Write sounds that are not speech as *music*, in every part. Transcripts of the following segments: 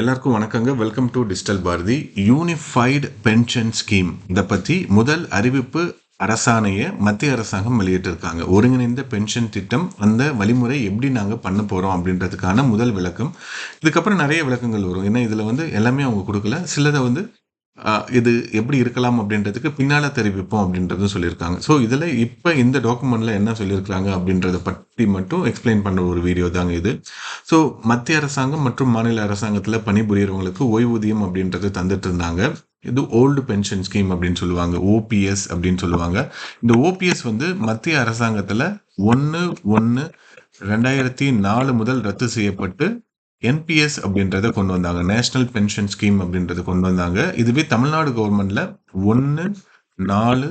எல்லாருக்கும் வணக்கங்க. Welcome to digital Bharati unified pension scheme இதை பற்றி முதல் அறிவிப்பு அரசாணையை மத்திய அரசாங்கம் வெளியிட்டிருக்காங்க. ஒருங்கிணைந்த பென்ஷன் திட்டம் அந்த வழிமுறை எப்படி நாங்கள் பண்ண போகிறோம் அப்படின்றதுக்கான முதல் விளக்கம். இதுக்கப்புறம் நிறைய விளக்கங்கள் வரும். ஏன்னா இதில் வந்து எல்லாமே அவங்க கொடுக்கல. சிலதை வந்து இது எப்படி இருக்கலாம் அப்படின்றதுக்கு பின்னால் தெரிவிப்போம் அப்படின்றதும் சொல்லியிருக்காங்க. ஸோ இதில் இப்போ இந்த டாக்குமெண்ட்டில் என்ன சொல்லியிருக்காங்க அப்படின்றத பற்றி மட்டும் எக்ஸ்பிளைன் பண்ண ஒரு வீடியோ தாங்க இது. ஸோ மத்திய அரசாங்கம் மற்றும் மாநில அரசாங்கத்தில் பணிபுரியறவங்களுக்கு ஓய்வூதியம் அப்படின்றது தந்துட்டு இருந்தாங்க. இது ஓல்டு பென்ஷன் ஸ்கீம் அப்படின்னு சொல்லுவாங்க ஓபிஎஸ் அப்படின்னு சொல்லுவாங்க. இந்த ஓபிஎஸ் வந்து மத்திய அரசாங்கத்தில் ஒன்று ஒன்று ரெண்டாயிரத்தி நாலு முதல் ரத்து செய்யப்பட்டு என்பிஎஸ் அப்படின்றத கொண்டு வந்தாங்க. நேஷனல் பென்ஷன் ஸ்கீம் அப்படின்றத கொண்டு வந்தாங்க. இதுவே தமிழ்நாடு கவர்மெண்ட்ல ஒன்று நாலு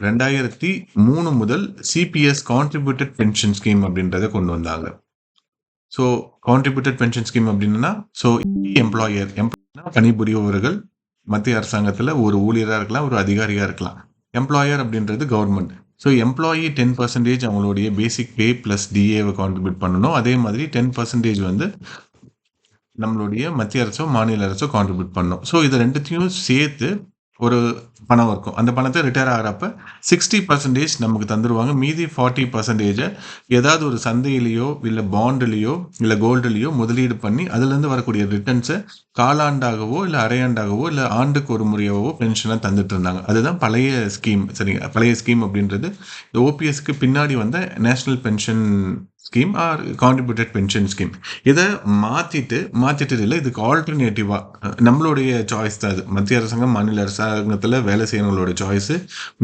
ரெண்டாயிரத்தி மூணு முதல் சிபிஎஸ் கான்ட்ரிபியூட்டட் பென்ஷன் ஸ்கீம் அப்படின்றத கொண்டு வந்தாங்க. ஸோ கான்ட்ரிபியூட்டட் பென்ஷன் ஸ்கீம் அப்படின்னா ஸோ எம்ப்ளாயர் எம்ப்ளாயர் பணிபுரியவர்கள் மத்திய அரசாங்கத்தில் ஒரு ஊழியராக இருக்கலாம் ஒரு அதிகாரியாக இருக்கலாம். எம்ப்ளாயர் அப்படின்றது government so employee ten percentage அவங்களுடைய பேசிக் பே ப்ளஸ் டிஏவை கான்ட்ரிபியூட் பண்ணணும். அதே மாதிரி டென் பர்சன்டேஜ் வந்து நம்மளுடைய மத்திய அரசோ மாநில அரசோ கான்ட்ரிபியூட் பண்ணணும் ஸோ இது ரெண்டுத்தையும் சேர்த்து ஒரு பணம் இருக்கும். அந்த பணத்தை ரிட்டையர் ஆகிறப்ப சிக்ஸ்டி பர்சன்டேஜ் நமக்கு தந்துடுவாங்க மீதி ஃபார்ட்டி பர்சன்டேஜை ஏதாவது ஒரு சந்தையிலையோ இல்லை பாண்டுலேயோ இல்லை கோல்டுலேயோ முதலீடு பண்ணி அதுலேருந்து வரக்கூடிய ரிட்டர்ன்ஸை காலாண்டாகவோ இல்லை அரையாண்டாகவோ இல்லை ஆண்டுக்கு ஒரு முறையாகவோ பென்ஷனாக தந்துட்டு இருந்தாங்க. அதுதான் பழைய ஸ்கீம் சரிங்க? பழைய ஸ்கீம் அப்படின்றது. இந்த ஓபிஎஸ்க்கு பின்னாடி வந்த national pension scheme or contributed pension scheme இதை மாற்றிட்டு மாற்றிட்டு இல்லை. இதுக்கு ஆல்டர்னேட்டிவாக நம்மளுடைய சாய்ஸ் தான் அது மத்திய அரசாங்கம் மாநில அரசாங்கத்தில் வேலை செய்யறவங்களோட சாய்ஸு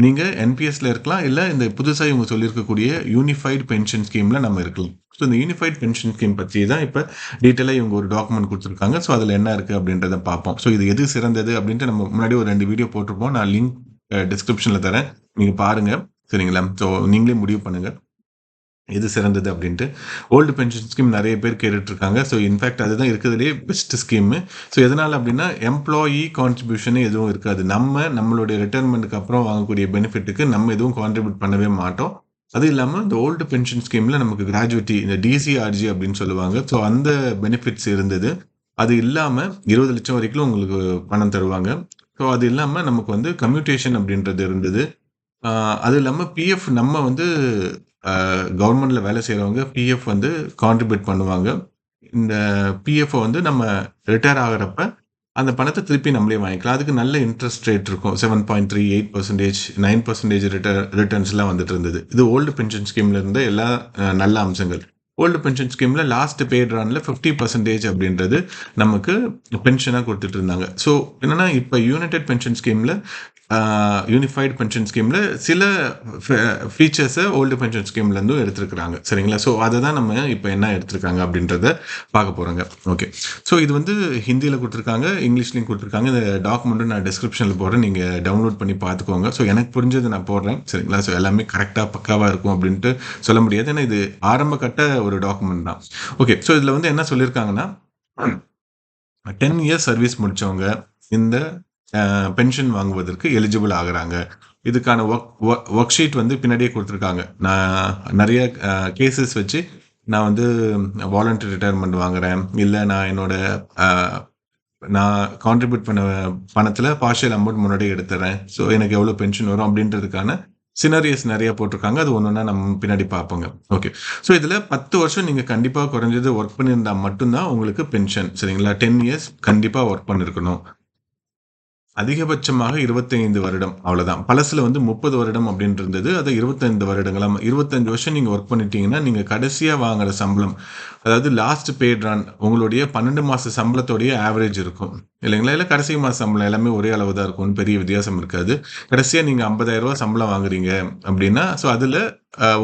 நீங்கள் என்பிஎஸ்ல இருக்கலாம் இல்லை இந்த புதுசாக இவங்க சொல்லியிருக்கக்கூடிய யூனிஃபைடு பென்ஷன் ஸ்கீமில் நம்ம இருக்கலாம். ஸோ இந்த யூனிஃபைட் பென்ஷன் ஸ்கீம் பற்றி தான் இப்போ டீட்டெயிலாக இவங்க ஒரு டாக்குமெண்ட் கொடுத்துருக்காங்க. ஸோ அதில் என்ன இருக்குது அப்படின்றத பார்ப்போம். ஸோ இது எது சிறந்தது அப்படின்ட்டு நம்ம முன்னாடி ஒரு ரெண்டு வீடியோ போட்டிருப்போம். நான் லிங்க் டிஸ்கிரிப்ஷனில் தரேன். நீங்கள் பாருங்கள் சரிங்களா? ஸோ நீங்களே முடிவு பண்ணுங்கள் எது சிறந்தது அப்படின்ட்டு. ஓல்டு பென்ஷன் ஸ்கீம் நிறைய பேர் கேட்டுட்ருக்காங்க. ஸோ இன்ஃபேக்ட் அதுதான் இருக்கிறதுலே பெஸ்ட் ஸ்கீமு ஸோ எதனால் அப்படின்னா எம்ப்ளாயி கான்ட்ரிபியூஷனே எதுவும் இருக்காது. நம்ம நம்மளுடைய ரிட்டைர்மெண்ட்டுக்கு அப்புறம் வாங்கக்கூடிய பெனிஃபிட்டுக்கு நம்ம எதுவும் கான்ட்ரிபியூட் பண்ணவே மாட்டோம். அது இல்லாமல் இந்த ஓல்டு பென்ஷன் ஸ்கீமில் நமக்கு கிராஜுவிட்டி இந்த டிசிஆர்ஜி அப்படின்னு சொல்லுவாங்க. ஸோ அந்த பெனிஃபிட்ஸ் இருந்தது. அது இல்லாமல் இருபது லட்சம் வரைக்கும் உங்களுக்கு பணம் தருவாங்க. ஸோ அது இல்லாமல் நமக்கு வந்து கம்யூட்டேஷன் அப்படின்றது இருந்தது. அது இல்லாமல் பிஎஃப் நம்ம வந்து கவர்மெண்ட்டில் வேலை செய்கிறவங்க பிஎஃப் வந்து கான்ட்ரிபியூட் பண்ணுவாங்க. இந்த பிஎஃப்பை வந்து நம்ம ரிட்டையர் ஆகிறப்ப அந்த பணத்தை திருப்பி நம்மளே வாங்கிக்கலாம். அதுக்கு நல்ல இன்ட்ரெஸ்ட் ரேட் இருக்கும். Seven point three eight percentage nine percentage return ரிட்டர்ன்ஸ்லாம் வந்துட்டு இருந்தது. இது ஓல்டு பென்ஷன் ஸ்கீமில் இருந்த எல்லா நல்ல அம்சங்கள். ஓல்டு பென்ஷன் ஸ்கீமில் லாஸ்ட் பேட் ரானில் ஃபிஃப்டி பர்சன்டேஜ் அப்படின்றது நமக்கு பென்ஷனாக கொடுத்துட்டு இருந்தாங்க. ஸோ என்னன்னா இப்போ யூனைடெட் பென்ஷன் ஸ்கீமில் யூனிஃபைடு பென்ஷன் ஸ்கீமில் சில ஃபீச்சர்ஸை ஓல்டு பென்ஷன் ஸ்கீம்லேருந்தும் எடுத்துருக்குறாங்க. சரிங்களா? ஸோ அதை தான் நம்ம இப்போ என்ன எடுத்திருக்காங்க அப்படின்றத பார்க்க போகிறோங்க ஓகே ஸோ இது வந்து ஹிந்தியில் கொடுத்துருக்காங்க இங்கிலீஷ்லையும் கொடுத்துருக்காங்க. இந்த டாக்குமெண்ட்டும் நான் டிஸ்கிரிப்ஷனில் போடுறேன். நீங்கள் டவுன்லோட் பண்ணி பார்த்துக்கோங்க. ஸோ எனக்கு புரிஞ்சது நான் போடுறேன். சரிங்களா? ஸோ எல்லாமே கரெக்டாக பக்காவாக இருக்கும் அப்படின்ட்டு சொல்ல முடியாது. ஏன்னா இது ஆரம்ப கட்ட ஒரு டாக்குமெண்ட் தான். ஓகே ஸோ இதில் வந்து என்ன சொல்லியிருக்காங்கன்னா டென் *clears throat* இயர்ஸ் சர்வீஸ் முடித்தவங்க இந்த பென்ஷன் வாங்குவதற்கு எலிஜிபிள் ஆகிறாங்க. இதுக்கான ஒர்க் ஒர்க் ஷீட் வந்து பின்னாடியே கொடுத்துருக்காங்க. நான் நிறைய கேசஸ் வச்சு நான் வந்து வாலண்டரி ரிட்டையர்மெண்ட் வாங்குறேன். இல்லை நான் என்னோட நான் கான்ட்ரிபியூட் பண்ண பணத்தில் பார்ஷியல் அமௌண்ட் முன்னாடியே எடுத்துறேன். ஸோ எனக்கு எவ்வளோ பென்ஷன் வரும் அப்படின்றதுக்கான சினரியஸ் நிறைய போட்டிருக்காங்க. அது ஒன்று ஒன்றா நம்ம பின்னாடி பார்ப்போங்க. ஓகே ஸோ இதில் பத்து வருஷம் நீங்கள் கண்டிப்பாக குறைஞ்சது ஒர்க் பண்ணியிருந்தா மட்டும்தான் உங்களுக்கு பென்ஷன் சரிங்களா? டென் இயர்ஸ் கண்டிப்பாக ஒர்க் பண்ணியிருக்கணும் அதிகபட்சமாக இருபத்தைந்து வருடம் அவ்வளோதான் பழசில் வந்து முப்பது வருடம் அப்படின்னு இருந்தது அது இருபத்தைந்து வருடங்களாம் இருபத்தஞ்சு வருஷம் நீங்கள் ஒர்க் பண்ணிட்டீங்கன்னா நீங்கள் கடைசியாக வாங்குற சம்பளம் அதாவது லாஸ்ட் பேட் ரன் உங்களுடைய பன்னெண்டு மாத சம்பளத்தோடைய ஆவரேஜ் இருக்கும். இல்லைங்களா? இல்லை கடைசி மாத சம்பளம் எல்லாமே ஒரே அளவு தான் இருக்கும் பெரிய வித்தியாசம் இருக்காது. கடைசியாக நீங்கள் ஐம்பதாயிரரூவா சம்பளம் வாங்குறீங்க அப்படின்னா ஸோ அதில்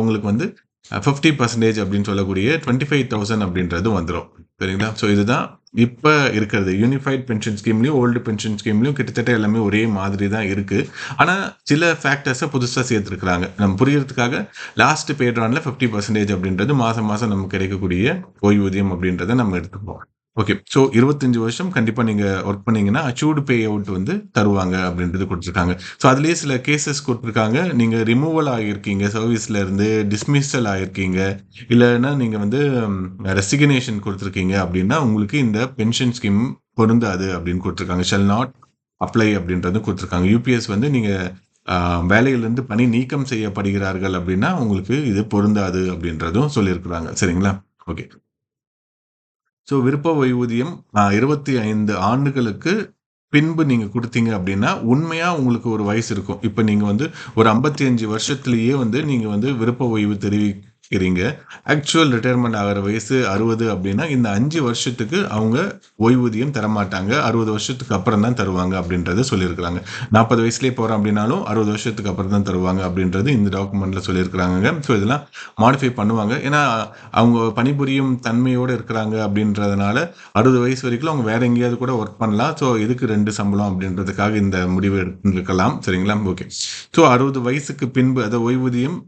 உங்களுக்கு வந்து ஃபிஃப்டி பர்சன்டேஜ் அப்படின்னு சொல்லக்கூடிய டுவெண்ட்டி ஃபைவ் தௌசண்ட் அப்படின்றது வந்துடும் சரிங்களா ஸோ இதுதான் இப்போ இருக்கிறது. யூனிஃபைட் பென்ஷன் ஸ்கீம்லையும் ஓல்டு பென்ஷன் ஸ்கீம்லையும் கிட்டத்தட்ட எல்லாமே ஒரே மாதிரி தான் இருக்குது ஆனால் சில ஃபேக்டர்ஸை புதுசாக சேர்த்துருக்குறாங்க. நம்ம புரியறதுக்காக லாஸ்ட் பேட்ரானில் ஃபிஃப்டி பர்சன்டேஜ் அப்படின்றது மாதம் மாதம் நமக்கு கிடைக்கக்கூடிய ஓய்வூதியம் அப்படின்றத நம்ம எடுத்துப்போம் ஓகே ஸோ இருபத்தஞ்சு வருஷம் கண்டிப்பாக நீங்கள் ஒர்க் பண்ணீங்கன்னா அச்சூடு பே அவுட் வந்து தருவாங்க அப்படின்றது கொடுத்துருக்காங்க. ஸோ அதுலேயே சில கேசஸ் கொடுத்துருக்காங்க. நீங்கள் ரிமூவல் ஆகியிருக்கீங்க சர்வீஸ்லேருந்து டிஸ்மிஸல் ஆகியிருக்கீங்க. இல்லைன்னா நீங்கள் வந்து ரெசிக்னேஷன் கொடுத்துருக்கீங்க அப்படின்னா உங்களுக்கு இந்த பென்ஷன் ஸ்கீம் பொருந்தாது அப்படின்னு கொடுத்துருக்காங்க. ஷெல் நாட் அப்ளை அப்படின்றது கொடுத்துருக்காங்க. யூபிஎஸ் வந்து நீங்கள் வேலையிலிருந்து பணி நீக்கம் செய்யப்படுகிறார்கள் அப்படின்னா உங்களுக்கு இது பொருந்தாது அப்படின்றதும் சொல்லியிருக்கிறாங்க. சரிங்களா? ஓகே ஸோ விருப்ப ஓய்வூதியம் இருபத்தி ஐந்து ஆண்டுகளுக்கு பின்பு நீங்கள் கொடுத்தீங்க அப்படின்னா உண்மையாக உங்களுக்கு ஒரு வயசு இருக்கும். இப்போ நீங்கள் வந்து ஒரு ஐம்பத்தி அஞ்சு வருஷத்துலேயே வந்து நீங்கள் வந்து விருப்ப ஓய்வு தெரிவி இருக்கிறீங்க ஆக்சுவல் ரிட்டையர்மெண்ட் ஆகிற வயசு அறுபது அப்படின்னா இந்த அஞ்சு வருஷத்துக்கு அவங்க ஓய்வூதியம் தரமாட்டாங்க. அறுபது வருஷத்துக்கு அப்புறம் தான் தருவாங்க அப்படின்றத சொல்லியிருக்கிறாங்க. நாற்பது வயசுலேயே போகிறோம் அப்படின்னாலும் அறுபது வருஷத்துக்கு அப்புறம் தான் தருவாங்க அப்படின்றது இந்த டாக்குமெண்ட்டில் சொல்லியிருக்கிறாங்க ஸோ இதெல்லாம் மாடிஃபை பண்ணுவாங்க. ஏன்னா அவங்க பணிபுரியும் தன்மையோடு இருக்கிறாங்க அப்படின்றதுனால அறுபது வயசு வரைக்கும் அவங்க வேற எங்கேயாவது கூட ஒர்க் பண்ணலாம். ஸோ இதுக்கு ரெண்டு சம்பளம் அப்படின்றதுக்காக இந்த முடிவு எடுத்திருக்கலாம். சரிங்களா? ஓகே ஸோ அறுபது வயசுக்கு பின்பு அதை ஓய்வூதியம்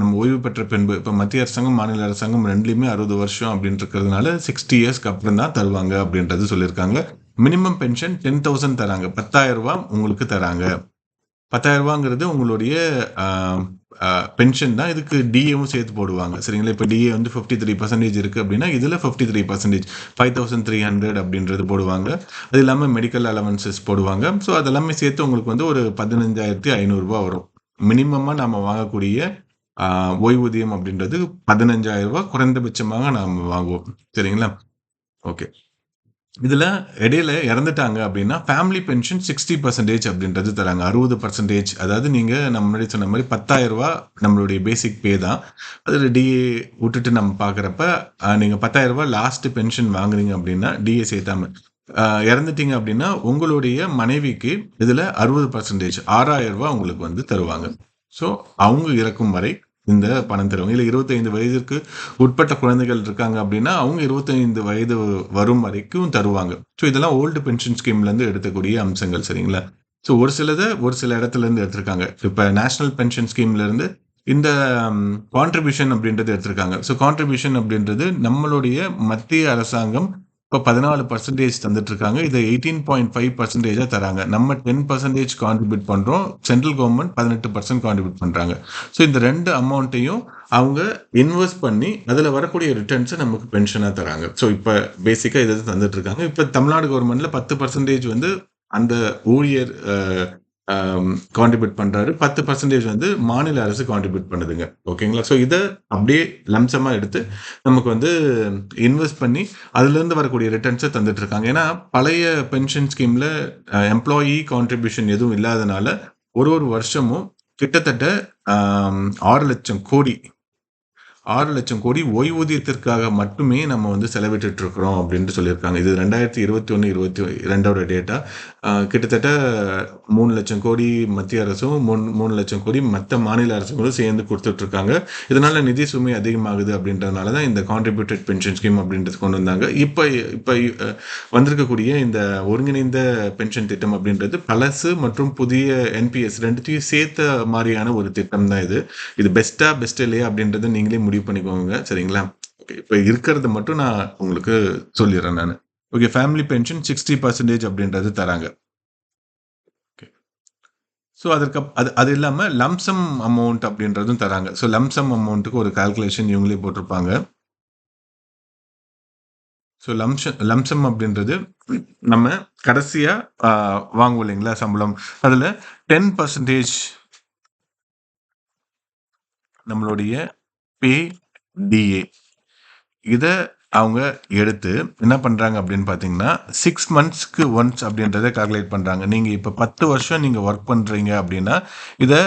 நம்ம ஓய்வு பெற்ற பின்பு இப்போ மத்திய அரசாங்கம் மாநில அரசாங்கம் ரெண்டுலையுமே அறுபது வருஷம் அப்படின்னு இருக்கிறதுனால சிக்ஸ்டி இயர்ஸ்க்கு அப்புறம் தான் தருவாங்க அப்படின்றது சொல்லியிருக்காங்க. மினிமம் பென்ஷன் டென் தௌசண்ட் தராங்க. பத்தாயிரம் ரூபா உங்களுக்கு தராங்க. பத்தாயிரம் ரூபாங்கிறது உங்களுடைய பென்ஷன் தான். இதுக்கு டிஏவும் சேர்த்து போடுவாங்க. சரிங்களா? இப்போ டிஏ வந்து ஃபிஃப்டி த்ரீ பர்சன்டேஜ் இருக்குது அப்படின்னா இதில் fifty three percentage five thousand three hundred அப்படின்றது போடுவாங்க. அது இல்லாமல் மெடிக்கல் அலவன்சஸ் போடுவாங்க. ஸோ அதெல்லாமே சேர்த்து உங்களுக்கு வந்து ஒரு பதினஞ்சாயிரத்தி ஐநூறுரூவா வரும். மினிமமாக நம்ம வாங்கக்கூடிய ஓய்வூதியம் அப்படின்றது பதினஞ்சாயிரம் ரூபாய் குறைந்தபட்சமாக நாம் வாங்குவோம். சரிங்களா? ஓகே. இதில் இடையில இறந்துட்டாங்க அப்படின்னா ஃபேமிலி பென்ஷன் சிக்ஸ்டி பர்சன்டேஜ் அப்படின்றது தராங்க. அறுபது பர்சன்டேஜ் அதாவது நீங்கள் நம்ம முன்னாடி சொன்ன மாதிரி பத்தாயிரம் ரூபா நம்மளுடைய பேசிக் பே தான். அதில் டிஏ விட்டுட்டு நம்ம பார்க்குறப்ப நீங்கள் பத்தாயிரம் ரூபா லாஸ்ட் பென்ஷன் வாங்குறீங்க அப்படின்னா டிஏ சேர்த்தாம இறந்துட்டீங்க அப்படின்னா உங்களுடைய மனைவிக்கு இதில் அறுபது பர்சன்டேஜ் ஆறாயிரம் ரூபாய் உங்களுக்கு வந்து தருவாங்க. ஸோ அவங்க இறக்கும் வரை இந்த பணம் தருவாங்க. இல்லை இருபத்தைந்து வயதிற்கு உட்பட்ட குழந்தைகள் இருக்காங்க அப்படின்னா அவங்க இருபத்தைந்து வயது வரும் வரைக்கும் தருவாங்க. ஸோ இதெல்லாம் ஓல்டு பென்ஷன் ஸ்கீம்லேருந்து எடுக்கக்கூடிய அம்சங்கள் சரிங்களா? ஸோ ஒரு சிலதை ஒரு சில இடத்துல இருந்து எடுத்திருக்காங்க. இப்போ நேஷனல் பென்ஷன் ஸ்கீம்லேருந்து இந்த கான்ட்ரிபியூஷன் அப்படின்றது எடுத்திருக்காங்க. ஸோ கான்ட்ரிபியூஷன் அப்படின்றது நம்மளுடைய மத்திய அரசாங்கம் இப்போ பதினாலு பர்சன்டேஜ் தந்துட்டு இருக்காங்க இதை எயிட்டீன் பாயிண்ட் ஃபைவ் பர்சன்டேஜாக தராங்க. நம்ம டென் பர்சன்டேஜ் கான்ட்ரிபியூட் பண்ணுறோம் சென்ட்ரல் கவர்மெண்ட் பதினெட்டு பர்சன்ட் கான்ட்ரிபியூட் பண்ணுறாங்க ஸோ இந்த ரெண்டு அமௌண்ட்டையும் அவங்க இன்வெஸ்ட் பண்ணி அதில் வரக்கூடிய ரிட்டர்ன்ஸை நமக்கு பென்ஷனாக தராங்க. ஸோ இப்போ பேசிக்காக இதை தந்துட்டு இருக்காங்க இப்போ தமிழ்நாடு கவர்மெண்ட்ல பத்து பர்சன்டேஜ் வந்து அந்த ஊழியர் கான்ட்ரிபியூட் பண்ணுறாரு பத்து பர்சன்டேஜ் வந்து மாநில அரசு கான்ட்ரிபியூட் பண்ணுதுங்க. ஓகேங்களா? ஸோ இதை அப்படியே லம்சமாக எடுத்து நமக்கு வந்து இன்வெஸ்ட் பண்ணி அதுலேருந்து வரக்கூடிய ரிட்டர்ன்ஸை தந்துட்டு இருக்காங்க ஏன்னா பழைய பென்ஷன் ஸ்கீமில் எம்ப்ளாயி கான்ட்ரிபியூஷன் எதுவும் இல்லாதனால ஒரு ஒரு வருஷமும் கிட்டத்தட்ட ஆறு லட்சம் கோடி ஆறு லட்சம் கோடி ஓய்வூதியத்திற்காக மட்டுமே நம்ம வந்து செலவிட்டு இருக்கிறோம் அப்படின்ட்டு சொல்லியிருக்காங்க. இது ரெண்டாயிரத்தி இருபத்தி ஒன்று இருபத்தி ரெண்டோட டேட்டா கிட்டத்தட்ட மூணு லட்சம் கோடி மத்திய அரசும் மூணு மூணு லட்சம் கோடி மற்ற மாநில அரசுகளும் சேர்ந்து கொடுத்துட்ருக்காங்க. இதனால் நிதி சுமை அதிகமாகுது அப்படின்றதுனால தான் இந்த கான்ட்ரிபியூட்டட் பென்ஷன் ஸ்கீம் அப்படின்றது கொண்டு வந்தாங்க. இப்போ இப்போ வந்திருக்கக்கூடிய இந்த ஒருங்கிணைந்த பென்ஷன் திட்டம் அப்படின்றது பழசு மற்றும் புதிய என்பிஎஸ் ரெண்டுத்தையும் சேர்த்த மாதிரியான ஒரு திட்டம் தான் இது. இது பெஸ்ட்டாக பெஸ்ட் இல்லையா அப்படின்றத நீங்களே முடிவு பண்ணிக்கோங்க சரிங்களா? ஓகே இப்போ இருக்கிறத மட்டும் நான் உங்களுக்கு சொல்லிடுறேன் நான். Okay family pension sixty percentage அப்படின்றது தராங்க. ஸோ அதற்கு அது அது இல்லாமல் லம்சம் அமௌண்ட் அப்படின்றதும் தராங்க. ஸோ லம்சம் அமௌண்ட்டுக்கு ஒரு கால்குலேஷன் இவங்களே போட்டிருப்பாங்க. ஸோ லம்சம் லம்சம் அப்படின்றது நம்ம கடைசியாக வாங்குவோம் இல்லைங்களா சம்பளம். அதில் டென் பர்சன்டேஜ் நம்மளுடைய பே டிஏ இதை அவங்க எடுத்து என்ன பண்ணுறாங்க அப்படின்னு பார்த்தீங்கன்னா சிக்ஸ் மந்த்ஸ்க்கு ஒன்ஸ் அப்படின்றத கால்குலேட் பண்ணுறாங்க நீங்கள் இப்போ பத்து வருஷம் நீங்கள் ஒர்க் பண்ணுறீங்க அப்படின்னா இதை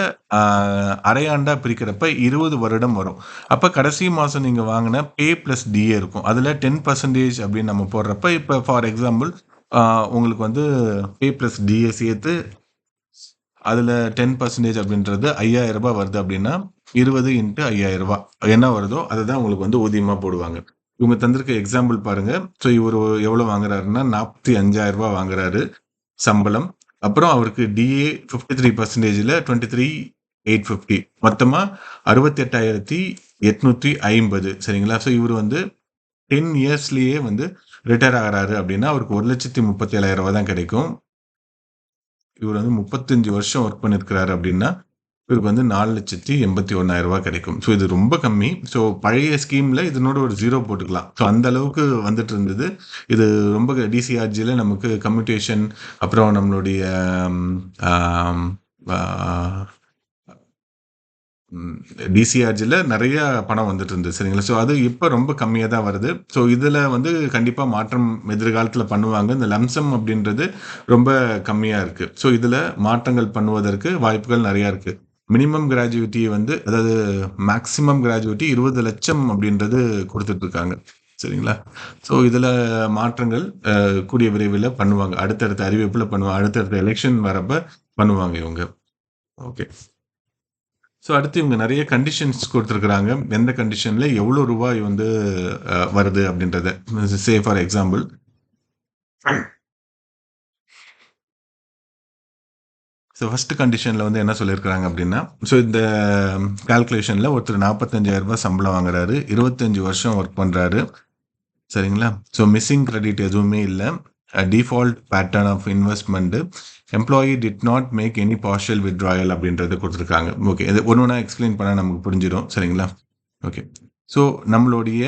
அரையாண்டாக பிரிக்கிறப்ப இருபது வருடம் வரும். அப்போ கடைசி மாதம் நீங்கள் வாங்கின பே ப்ளஸ் டிஏ இருக்கும். அதில் டென் பர்சன்டேஜ் அப்படின்னு நம்ம போடுறப்ப இப்போ ஃபார் எக்ஸாம்பிள் உங்களுக்கு வந்து பே ப்ளஸ் டிஏ சேர்த்து அதில் டென் பர்சன்டேஜ் அப்படின்றது ஐயாயிரம் ரூபாய் வருது அப்படின்னா இருபது இன்ட்டு ஐயாயிரம் ரூபாய். என்ன வருதோ அதை தான் உங்களுக்கு வந்து ஊதியமாக போடுவாங்க. இவங்க தந்திருக்க எக்ஸாம்பிள் பாருங்க. ஸோ இவர் எவ்வளோ வாங்குறாருன்னா நாற்பத்தி அஞ்சாயிரம் ரூபாய் வாங்குறாரு சம்பளம். அப்புறம் அவருக்கு டிஏ ஃபிஃப்டி த்ரீ பர்சன்டேஜில் டுவெண்ட்டி த்ரீ எயிட் ஃபிஃப்டி மொத்தமாக அறுபத்தெட்டாயிரத்தி எட்நூற்றி ஐம்பது. சரிங்களா? ஸோ இவர் வந்து டென் இயர்ஸ்லேயே வந்து ரிட்டையர் ஆகிறாரு அப்படின்னா அவருக்கு ஒரு லட்சத்தி முப்பத்தி ஏழாயிரம் ரூபா தான் கிடைக்கும். இவர் வந்து முப்பத்தஞ்சு வருஷம் ஒர்க் பண்ணிருக்கிறாரு அப்படின்னா இவருக்கு வந்து நாலு லட்சத்தி எண்பத்தி ஒன்றாயிரம் ரூபாய் கிடைக்கும். ஸோ இது ரொம்ப கம்மி. ஸோ பழைய ஸ்கீமில் இதனோட ஒரு ஜீரோ போட்டுக்கலாம். ஸோ அந்த அளவுக்கு வந்துட்டு இருந்தது. இது ரொம்ப டிசிஆர்ஜியில் நமக்கு கம்யூட்டேஷன் அப்புறம் நம்மளுடைய டிசிஆர்ஜியில் நிறைய பணம் வந்துட்டு இருந்தது சரிங்களா? ஸோ அது இப்போ ரொம்ப கம்மியாக தான் வருது. ஸோ இதில் வந்து கண்டிப்பாக மாற்றம் எதிர்காலத்தில் பண்ணுவாங்க. இந்த லம்சம் அப்படின்றது ரொம்ப கம்மியாக இருக்குது ஸோ இதில் மாற்றங்கள் பண்ணுவதற்கு வாய்ப்புகள் நிறையா இருக்குது மினிமம் கிராஜுவிட்டி வந்து அதாவது மேக்ஸிமம் கிராஜுவிட்டி இருபது லட்சம் அப்படின்றது கொடுத்துட்ருக்காங்க சரிங்களா? ஸோ இதில் மாற்றங்கள் கூடிய விரைவில் பண்ணுவாங்க. அடுத்தடுத்த அறிவிப்பில் பண்ணுவாங்க. அடுத்தடுத்த எலெக்ஷன் வரப்போ பண்ணுவாங்க இவங்க. ஓகே ஸோ அடுத்து இவங்க நிறைய கண்டிஷன்ஸ் கொடுத்துருக்குறாங்க. எந்த கண்டிஷனில் எவ்வளோ ரூபாய் வந்து வருது அப்படின்றத. Say for example so first கண்டிஷனில் வந்து என்ன சொல்லியிருக்கிறாங்க அப்படின்னா ஸோ இந்த கால்குலேஷனில் ஒருத்தர் நாற்பத்தஞ்சாயிரரூபா சம்பளம் வாங்குறாரு. இருபத்தஞ்சு வருஷம் ஒர்க் பண்ணுறாரு சரிங்களா? ஸோ மிஸ்ஸிங் கிரெடிட் எதுவுமே இல்லை. Default pattern of investment employee did not make any partial withdrawal அப்படின்றத கொடுத்துருக்காங்க. ஓகே இது ஒன்று ஒன்றா எக்ஸ்பிளைன் பண்ணால் நமக்கு புரிஞ்சிடும். சரிங்களா? ஓகே ஸோ நம்மளுடைய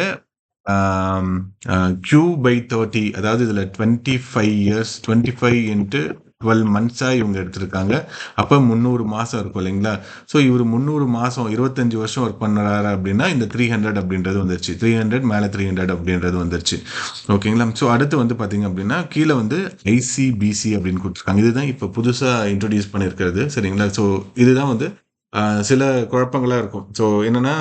கியூ பை தேர்ட்டி அதாவது இதில் twenty five years twenty five into twelve மந்த்ஸாக இவங்க எடுத்திருக்காங்க. அப்போ முந்நூறு மாதம் இருக்கும் இல்லைங்களா? ஸோ இவர் முந்நூறு மாதம் இருபத்தஞ்சி வருஷம் ஒர்க் பண்ணுறாரு அப்படின்னா இந்த த்ரீ ஹண்ட்ரட் அப்படின்றது வந்துருச்சு. த்ரீ ஹண்ட்ரட் மேலே த்ரீ ஹண்ட்ரட் அப்படின்றது வந்துருச்சு. ஓகேங்களா ஸோ அடுத்து வந்து பார்த்தீங்க அப்படின்னா கீழே வந்து ஐசிபிசி அப்படின்னு கொடுத்துருக்காங்க. இதுதான் இப்போ புதுசாக இன்ட்ரடியூஸ் பண்ணியிருக்கிறது. சரிங்களா? ஸோ இதுதான் வந்து சில குழப்பங்களாக இருக்கும். ஸோ என்னன்னா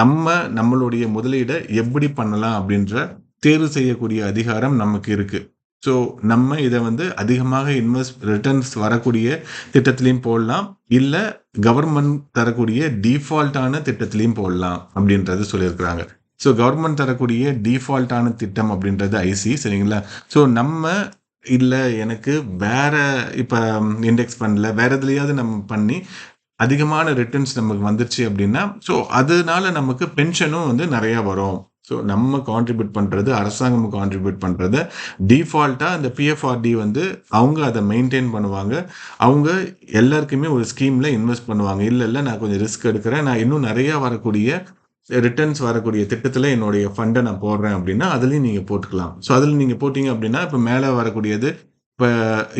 நம்ம நம்மளுடைய முதலீடை எப்படி பண்ணலாம் அப்படின்ற தேர்வு செய்யக்கூடிய அதிகாரம் நமக்கு இருக்குது ஸோ நம்ம இதை வந்து அதிகமாக இன்வெஸ்ட் ரிட்டர்ன்ஸ் வரக்கூடிய திட்டத்திலையும் போடலாம். இல்லை கவர்மெண்ட் தரக்கூடிய டிஃபால்ட்டான திட்டத்திலையும் போடலாம் அப்படின்றது சொல்லியிருக்கிறாங்க. ஸோ கவர்மெண்ட் தரக்கூடிய டிஃபால்ட்டான திட்டம் அப்படின்றது ஐசி சரிங்களா? ஸோ நம்ம இல்லை எனக்கு வேற இப்போ இண்டெக்ஸ் பண்ணல வேற எதுலையாவது நம்ம பண்ணி அதிகமான ரிட்டர்ன்ஸ் நமக்கு வந்துருச்சு அப்படின்னா ஸோ அதனால நமக்கு பென்ஷனும் வந்து நிறையா வரும். ஸோ நம்ம கான்ட்ரிபியூட் பண்ணுறது அரசாங்கம் கான்ட்ரிபியூட் பண்ணுறது டிஃபால்ட்டாக அந்த பிஎஃப்ஆர்டி வந்து அவங்க அதை மெயின்டைன் பண்ணுவாங்க. அவங்க எல்லாருக்குமே ஒரு ஸ்கீமில் இன்வெஸ்ட் பண்ணுவாங்க. இல்லை இல்லை நான் கொஞ்சம் ரிஸ்க் எடுக்கிறேன். நான் இன்னும் நிறையா வரக்கூடிய ரிட்டர்ன்ஸ் வரக்கூடிய திட்டத்தில் என்னுடைய ஃபண்டை நான் போடுறேன் அப்படின்னா அதுலேயும் நீங்கள் போட்டுக்கலாம். ஸோ அதில் நீங்கள் போட்டிங்க அப்படின்னா இப்போ மேலே வரக்கூடியது இப்போ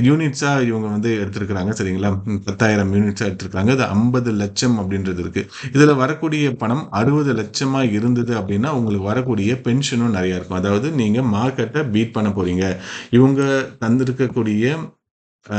யூனிட்ஸாக இவங்க வந்து எடுத்திருக்கிறாங்க சரிங்களா? பத்தாயிரம் யூனிட்ஸாக எடுத்துருக்காங்க அது ஐம்பது லட்சம் அப்படின்றது இருக்குது இதில் வரக்கூடிய பணம் அறுபது லட்சமாக இருந்தது அப்படின்னா உங்களுக்கு வரக்கூடிய பென்ஷனும் நிறையா இருக்கும். அதாவது நீங்கள் மார்க்கெட்டை பீட் பண்ண போறீங்க. இவங்க தந்திருக்கக்கூடிய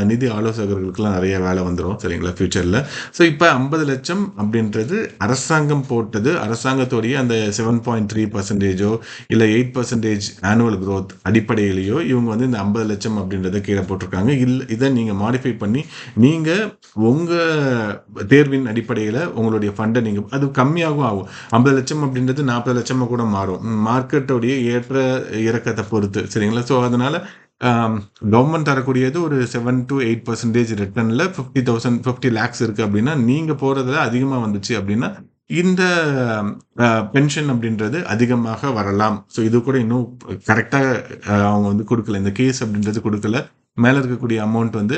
நிதி ஆலோசகர்களுக்கெல்லாம் நிறைய வேலை வந்துடும் சரிங்களா ஃபியூச்சரில் ஸோ இப்போ ஐம்பது லட்சம் அப்படின்றது அரசாங்கம் போட்டது அரசாங்கத்துடைய அந்த செவன் பாயிண்ட் த்ரீ பர்சன்டேஜோ இல்லை எயிட் பர்சன்டேஜ் ஆனுவல் க்ரோத் அடிப்படையிலேயோ இவங்க வந்து இந்த ஐம்பது லட்சம் அப்படின்றத கீழே போட்டிருக்காங்க. இல்லை இதை நீங்கள் மாடிஃபை பண்ணி நீங்கள் உங்கள் தேர்வின் அடிப்படையில் உங்களுடைய ஃபண்டை நீங்கள் அது கம்மியாகவும் ஆகும். ஐம்பது லட்சம் அப்படின்றது நாற்பது லட்சமாக கூட மாறும். மார்க்கெட்டோடைய ஏற்ற இறக்கத்தை பொறுத்து சரிங்களா? ஸோ அதனால் கவர்மெண்ட் தரக்கூடியது ஒரு செவன் டு எயிட் பர்சன்டேஜ் ரிட்டர்னில் ஃபிஃப்டி தௌசண்ட் ஃபிஃப்டி லேக்ஸ் இருக்குது அப்படின்னா நீங்கள் போகிறதுல அதிகமாக வந்துச்சு அப்படின்னா இந்த பென்ஷன் அப்படின்றது அதிகமாக வரலாம். ஸோ இது கூட இன்னும் கரெக்டாக அவங்க வந்து கொடுக்கல. இந்த கேஸ் அப்படின்றது கொடுக்கல. மேலே இருக்கக்கூடிய அமௌண்ட் வந்து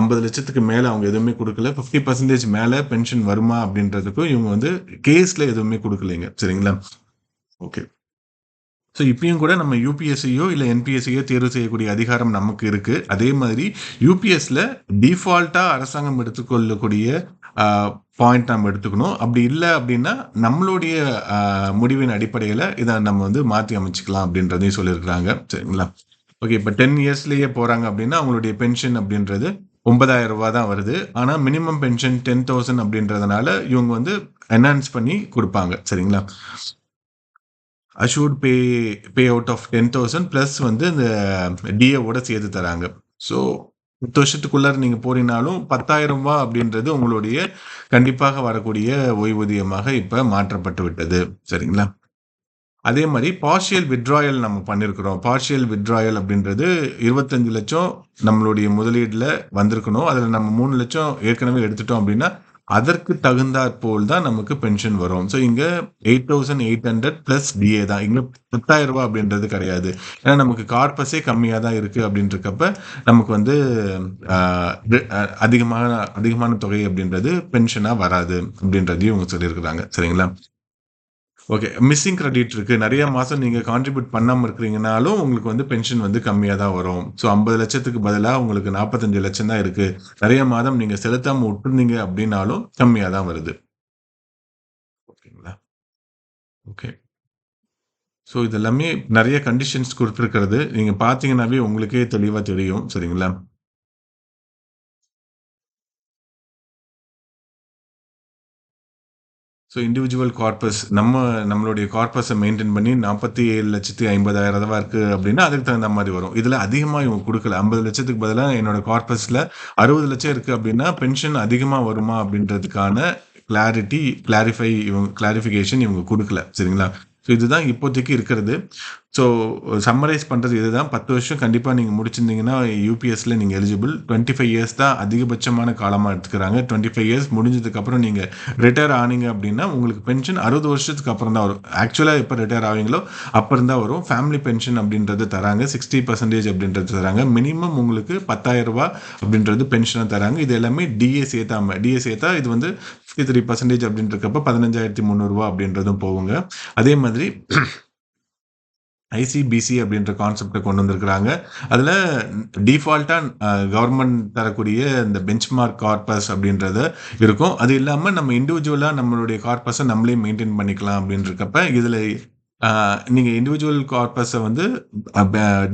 ஐம்பது லட்சத்துக்கு மேலே அவங்க எதுவுமே கொடுக்கல. ஃபிஃப்டி பர்சன்டேஜ் மேலே பென்ஷன் வருமா அப்படின்றதுக்கும் இவங்க வந்து கேஸில் எதுவுமே கொடுக்கலைங்க. சரிங்களா? ஓகே ஸோ இப்பயும் கூட நம்ம யூபிஎஸ்சியோ இல்லை என்பிஎஸ்சியோ தேர்வு செய்யக்கூடிய அதிகாரம் நமக்கு இருக்குது அதே மாதிரி யூபிஎஸ்சில் டிஃபால்ட்டாக அரசாங்கம் எடுத்துக்கொள்ளக்கூடிய பாயிண்ட் நம்ம எடுத்துக்கணும். அப்படி இல்லை அப்படின்னா நம்மளுடைய முடிவின் அடிப்படையில் இதை நம்ம வந்து மாற்றி அமைச்சிக்கலாம் அப்படின்றதையும் சொல்லியிருக்கிறாங்க. சரிங்களா? ஓகே இப்போ டென் இயர்ஸ்லேயே போகிறாங்க அப்படின்னா அவங்களுடைய பென்ஷன் அப்படின்றது ஒன்பதாயிரம் ரூபா தான் வருது. ஆனால் மினிமம் பென்ஷன் டென் தௌசண்ட் அப்படின்றதுனால இவங்க வந்து என்ஹான்ஸ் பண்ணி கொடுப்பாங்க. சரிங்களா? Assured pay pay out of ten thousand plus வந்து இந்த டிஏவோட சேர்த்து தராங்க. ஸோ பத்து வருஷத்துக்குள்ளார நீங்கள் போறீங்கனாலும் பத்தாயிரம் ரூபாய் அப்படின்றது உங்களுடைய கண்டிப்பாக வரக்கூடிய ஓய்வூதியமாக இப்போ மாற்றப்பட்டு விட்டது. சரிங்களா? அதே மாதிரி பார்ஷியல் விட்ராயல் நம்ம பண்ணியிருக்கிறோம் பார்ஷியல் விட்ராயல் அப்படின்றது இருபத்தஞ்சு லட்சம் நம்மளுடைய முதலீட்டில் வந்திருக்கணும். அதில் நம்ம மூணு லட்சம் ஏற்கனவே எடுத்துட்டோம் அப்படின்னா அதற்கு தகுந்தாற் போல் தான் நமக்கு பென்ஷன் வரும். ஸோ இங்கே eight thousand eight hundred plus DA தான். இங்கே பத்தாயிரம் ரூபா அப்படின்றது கிடையாது. ஏன்னா நமக்கு கார்பஸே கம்மியாக தான் இருக்கு அப்படின்றக்கப்ப நமக்கு வந்து அதிகமான அதிகமான தொகை அப்படின்றது பென்ஷனா வராது அப்படின்றதையும் இவங்க சொல்லியிருக்கிறாங்க. சரிங்களா? ஓகே மிஸ்ஸிங் கிரெடிட் இருக்குது நிறைய மாதம் நீங்கள் கான்ட்ரிபியூட் பண்ணாமல் இருக்கிறீங்கனாலும் உங்களுக்கு வந்து பென்ஷன் வந்து கம்மியாக தான் வரும். ஸோ ஐம்பது லட்சத்துக்கு பதிலாக உங்களுக்கு நாற்பத்தஞ்சு லட்சம் தான் இருக்குது நிறைய மாதம் நீங்கள் செலுத்தாம விட்டுருந்தீங்க அப்படின்னாலும் கம்மியாக தான் வருது. ஓகேங்களா? ஓகே ஸோ இதெல்லாமே நிறைய கண்டிஷன்ஸ் கொடுத்துருக்கிறது. நீங்கள் பார்த்தீங்கன்னாவே உங்களுக்கே தெளிவாக தெரியும். சரிங்களா? ஸோ இண்டிவிஜுவல் கார்பஸ் நம்ம நம்மளுடைய கார்பஸை மெயின்டைன் பண்ணி நாற்பத்தி ஏழு லட்சத்தி ஐம்பதாயிரம் ரூபா இருக்குது அப்படின்னா அதுக்கு தகுந்த மாதிரி வரும். இதில் அதிகமாக இவங்க கொடுக்கல. ஐம்பது லட்சத்துக்கு பதிலாக என்னோட கார்பஸில் அறுபது லட்சம் இருக்குது அப்படின்னா பென்ஷன் அதிகமாக வருமா அப்படின்றதுக்கான கிளாரிட்டி கிளாரிஃபை இவங்க கிளாரிஃபிகேஷன் இவங்க கொடுக்கல. சரிங்களா? ஸோ இதுதான் இப்போதைக்கு இருக்கிறது. ஸோ சம்மரைஸ் பண்ணுறது இதுதான். பத்து வருஷம் கண்டிப்பாக நீங்கள் முடிச்சிருந்தீங்கன்னா யூபிஎஸ்சில் நீங்கள் எலிஜிபிள் டுவெண்ட்டி ஃபைவ் இயர்ஸ் தான் அதிகபட்சமான காலமாக எடுத்துக்கிறாங்க. டுவெண்ட்டி ஃபைவ் இயர்ஸ் முடிஞ்சதுக்கப்புறம் நீங்கள் ரிட்டையர் ஆனீங்க அப்படின்னா உங்களுக்கு பென்ஷன் அறுபது வருஷத்துக்கு அப்புறம் தான் வரும். ஆக்சுவலாக எப்போ ரிட்டையர் ஆவீங்களோ அப்போ இருந்தால் வரும். ஃபேமிலி பென்ஷன் அப்படின்றது தராங்க. சிக்ஸ்டி பர்சன்டேஜ் அப்படின்றது தராங்க. மினிமம் உங்களுக்கு பத்தாயிரரூபா அப்படின்றது பென்ஷனாக தராங்க. இது எல்லாமே டிஏ சேர்த்தாம டிஏ சேர்த்தா இது வந்து ஃபிஃப்டி த்ரீ பர்சன்டேஜ் அப்படின்றக்கப்ப பதினஞ்சாயிரத்தி முந்நூறுரூவா அப்படின்றதும் போகுங்க. அதே மாதிரி ஐசிபிசி அப்படின்ற கான்செப்டை கொண்டு வந்திருக்கிறாங்க. அதில் டிஃபால்ட்டாக கவர்மெண்ட் தரக்கூடிய இந்த பெஞ்ச்மார்க் கார்பஸ் அப்படின்றது இருக்கும். அது இல்லாமல் நம்ம இண்டிவிஜுவலாக நம்மளுடைய கார்பஸை நம்மளே மெயின்டைன் பண்ணிக்கலாம் அப்படின்றக்கப்ப இதில் நீங்கள் இண்டிவிஜுவல் கார்பஸை வந்து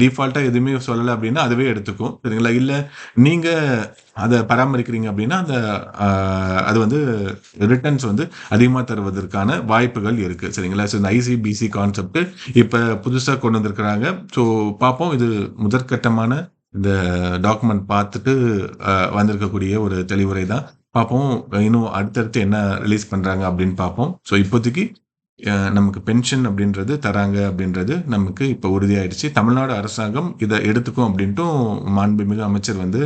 டிஃபால்ட்டாக எதுவுமே சொல்லலை அப்படின்னா அதுவே எடுத்துக்கும். சரிங்களா? இல்லை நீங்கள் அதை பராமரிக்கிறீங்க அப்படின்னா அந்த அது வந்து ரிட்டர்ன்ஸ் வந்து அதிகமாக தருவதற்கான வாய்ப்புகள் இருக்குது சரிங்களா? ஸோ இந்த ஐசிபிசி கான்செப்ட் இப்போ புதுசாக கொண்டு வந்திருக்கிறாங்க. ஸோ பார்ப்போம். இது முதற்கட்டமான இந்த டாக்குமெண்ட் பார்த்துட்டு வந்திருக்கக்கூடிய ஒரு தெளிவுரை தான் பார்ப்போம். இன்னும் அடுத்தடுத்து என்ன ரிலீஸ் பண்ணுறாங்க அப்படின்னு பார்ப்போம். ஸோ இப்போதைக்கு நமக்கு பென்ஷன் அப்படின்றது தராங்க அப்படின்றது நமக்கு இப்போ உறுதியாயிடுச்சு. தமிழ்நாடு அரசாங்கம் இதை எடுத்துக்கும் அப்படின்ட்டும் மாண்புமிகு அமைச்சர் வந்து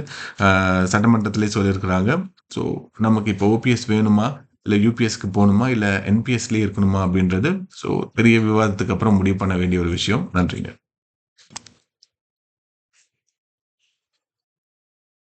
சட்டமன்றத்திலே சொல்லியிருக்கிறாங்க. ஸோ நமக்கு இப்போ ஓபிஎஸ் வேணுமா? இல்லை யூபிஎஸ்க்கு போகணுமா? இல்லை என்பிஎஸ்லேயே இருக்கணுமா அப்படின்றது? ஸோ பெரிய விவாதத்துக்கு அப்புறம் முடிவு பண்ண வேண்டிய ஒரு விஷயம். நன்றிங்க.